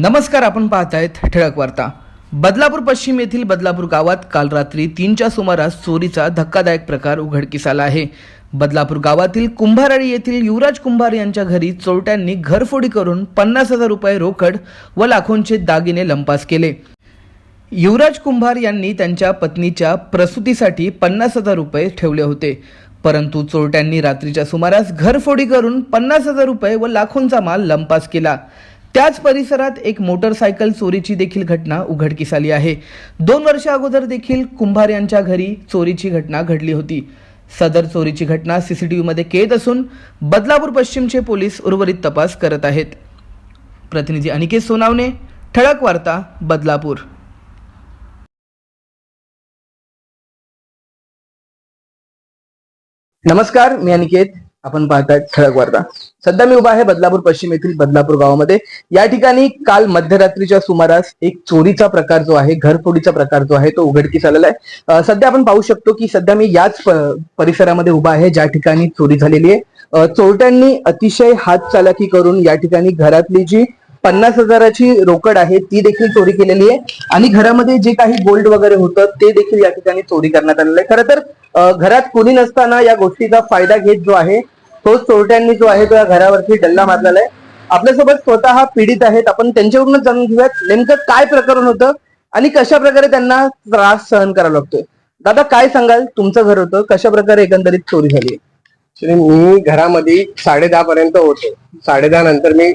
नमस्कार आपण पाहतायत ठळक वार्ता. बदलापूर पश्चिम येथील बदलापूर गावात काल रात्री तीनच्या सुमारास चोरीचा धक्कादायक प्रकार उघडकीस आला आहे. बदलापूर गावातील कुंभाराळी येथील युवराज कुंभार यांच्या घरी चोरट्यांनी घरफोडी करून पन्नास हजार रुपये रोकड व लाखोंचे दागिने लंपास केले. युवराज कुंभार यांनी त्यांच्या पत्नीच्या प्रसूतीसाठी पन्नास हजार रुपये ठेवले होते. परंतु चोरट्यांनी रात्रीच्या सुमारास घरफोडी करून पन्नास हजार रुपये व लाखोंचा माल लंपास केला. त्याच परिसरात एक मोटरसायकल चोरीची देखील घटना उघडकीस आली आहे. दोन वर्षा अगोदर देखील कुंभार यांच्या घरी चोरीची घटना घडली होती. सदर चोरीची घटना सीसीटीव्हीमध्ये कैद असून बदलापूर पश्चिमचे पोलीस उर्वरित तपास करत आहेत. प्रतिनिधी अनिकेत सोनावणे ठळक वार्ता बदलापूर. नमस्कार मी अनिकेत. आपण पाहताय ठळक वार्ता. सध्या मी उभा आहे बदलापूर पश्चिम येथील बदलापूर गावामध्ये. या ठिकाणी काल मध्यरात्रीच्या सुमारास एक चोरीचा प्रकार जो आहे घरफोडीचा प्रकार जो आहे तो उघडकीस आलेला आहे. सध्या आपण पाहू शकतो की सध्या मी याच परिसरामध्ये उभा आहे ज्या ठिकाणी चोरी झालेली आहे. चोरट्यांनी अतिशय हात चालाकी करून या ठिकाणी घरातली जी पन्नास हजाराची रोकड आहे ती देखील चोरी केलेली आहे. आणि घरामध्ये जे काही गोल्ड वगैरे होतं ते देखील या ठिकाणी चोरी करण्यात आलेलं आहे. खरं तर घरात कोणी नसताना या गोष्टीचा फायदा घेत जो आहे तोच चोरट्यांनी जो आहे तो या घरावरती डल्ला मारलेला आहे. आपल्यासोबत स्वतः पीडित आहेत. आपण त्यांच्याकडूनच जाणून घेऊयात नेमकं काय प्रकरण होतं आणि कशा प्रकारे त्यांना त्रास सहन करावा लागतोय. दादा काय सांगाल? तुमचं घर होतं. कशा प्रकारे एकंदरीत चोरी झाली? मी घरामध्ये साडे दहा पर्यंत होतो. साडे दहा नंतर मी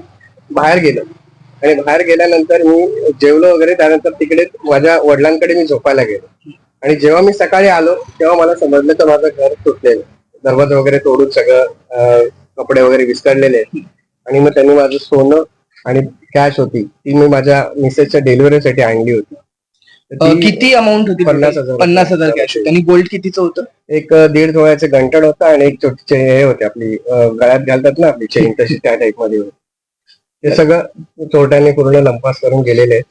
बाहेर गेलो. आणि बाहेर गेल्यानंतर मी जेवलो वगैरे त्यानंतर तिकडे माझ्या वडिलांकडे मी झोपायला गेलो. आणि जेव्हा मी सकाळी आलो तेव्हा मला समजलं तर माझं घर तुटलेलं दरवाजा वगैरे तोडून सगळं कपडे वगैरे विस्कळलेले. आणि मग त्यांनी माझं सोनं आणि कॅश होती ती मी माझ्या मिसेसच्या डिलिव्हरीसाठी आणली होती अं, किती अमाऊंट होती पन्नास हजार. पन्नास हजार कॅश आणि गोल्ड कितीचं होतं एक दीड तोळ्याचे घंटड होता आणि एक छोटी हे होते आपली अं, गळ्यात घालतात ना आपली चेन तशी त्या टाईपमध्ये होती ते सगळं चोरट्याने पूर्ण लंपास करून गेलेले आहेत.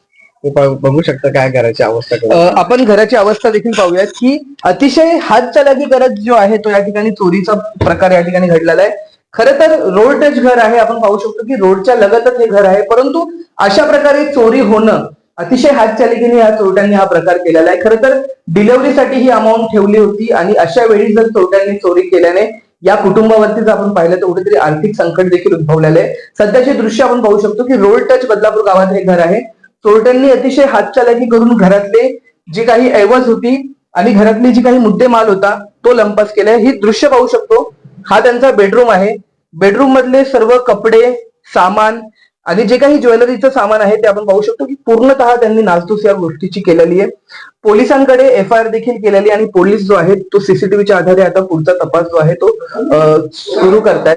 तुम्ही बघू शकता काय घराची अवस्था आपण घराची अवस्था देखील पाहूयात की अतिशय हात चलाकी करत जो आहे तो या ठिकाणी चोरीचा प्रकार या ठिकाणी घडलेला आहे. खरं तर रोड टच घर आहे आपण पाहू शकतो की रोडच्या लगतच हे घर आहे परंतु अशा प्रकारे चोरी होणं अतिशय हात या चोरट्यांनी हा प्रकार केलेला आहे. खरं तर डिलेव्हरीसाठी ही अमाऊंट ठेवली होती आणि अशा वेळी जर चोरट्यांनी चोरी केल्याने या कुटुंबावरती जर आपण पाहिलं तर कुठेतरी आर्थिक संकट देखील उद्भवलेलं आहे. सध्याचे दृश्य आपण पाहू शकतो की रोड टच बदलापूर गावात हे घर आहे. चोरट्यांनी अतिशय हातचालाकी करून घरातले जी काही ऐवज होती आणि घरातली जी काही मुद्देमाल होता तो लंपास केलाय. ही दृश्य पाहू शकतो. हा त्यांचा बेडरूम आहे. बेडरूम मधले सर्व कपडे सामान आणि जे काही ज्वेलरीचं सामान आहे ते आपण पाहू शकतो की पूर्णतः त्यांनी नासधूस या गोष्टीची केलेली आहे. पोलिसांकडे एफ आय आर देखील केलेली आहे आणि पोलीस जो आहे तो सीसीटीव्हीच्या आधारे आता पुढचा तपास जो आहे तो सुरू करतायत.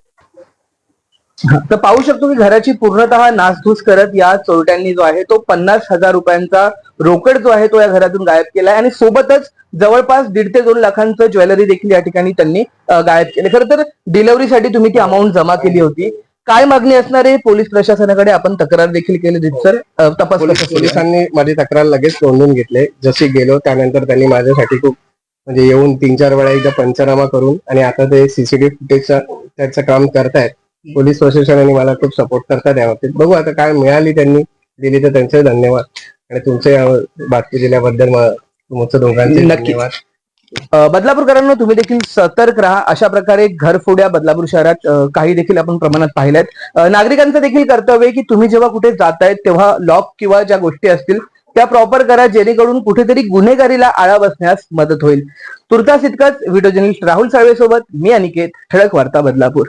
तर पाहू शकतो की घराची पूर्णतः नासधूस करत या चोरट्यांनी जो आहे तो पन्नास हजार रुपयांचा रोकड जो आहे तो या घरातून गायब केलाय आणि सोबतच जवळपास दीड ते दोन लाखांचं ज्वेलरी देखील या ठिकाणी त्यांनी गायब केले खरं तर डिलिव्हरीसाठी तुम्ही ती अमाऊंट जमा केली होती. काय मागणी असणार आहे? पोलीस प्रशासनाकडे आपण तक्रार देखील केली सर तपास? पोलिसांनी माझी तक्रार लगेच नोंदवून घेतले. जशी गेलो त्यानंतर त्यांनी माझ्यासाठी खूप म्हणजे येऊन तीन चार वेळा एकदा पंचनामा करून आणि आता ते सीसीटीव्ही फुटेजचं त्याचं काम करतायत. पोलीस प्रशासनाने मला खूप सपोर्ट करतात या बाबतीत बघू आता काय मिळाली त्यांनी दिली तर त्यांचे धन्यवाद. आणि तुमचे बातमी दिल्याबद्दल तुमचं दोघांचे. धन्यवाद. बदलापूरकरांनो तुम्ही देखील सतर्क राहा. अशा प्रकारे घरफोड्या बदलापूर शहरात काही देखील आपण प्रमाणात पाहिल्यात. नागरिकांचं देखील कर्तव्य आहे की तुम्ही जेव्हा कुठे जातायत तेव्हा लॉक किंवा ज्या गोष्टी असतील त्या प्रॉपर करा जेणेकरून कुठेतरी गुन्हेगारीला आळा बसण्यास मदत होईल. तुर्तास इतकंच. व्हिडिओ जर्नलिस्ट राहुल साळवे सोबत मी अनिकेत ठळक वार्ता बदलापूर.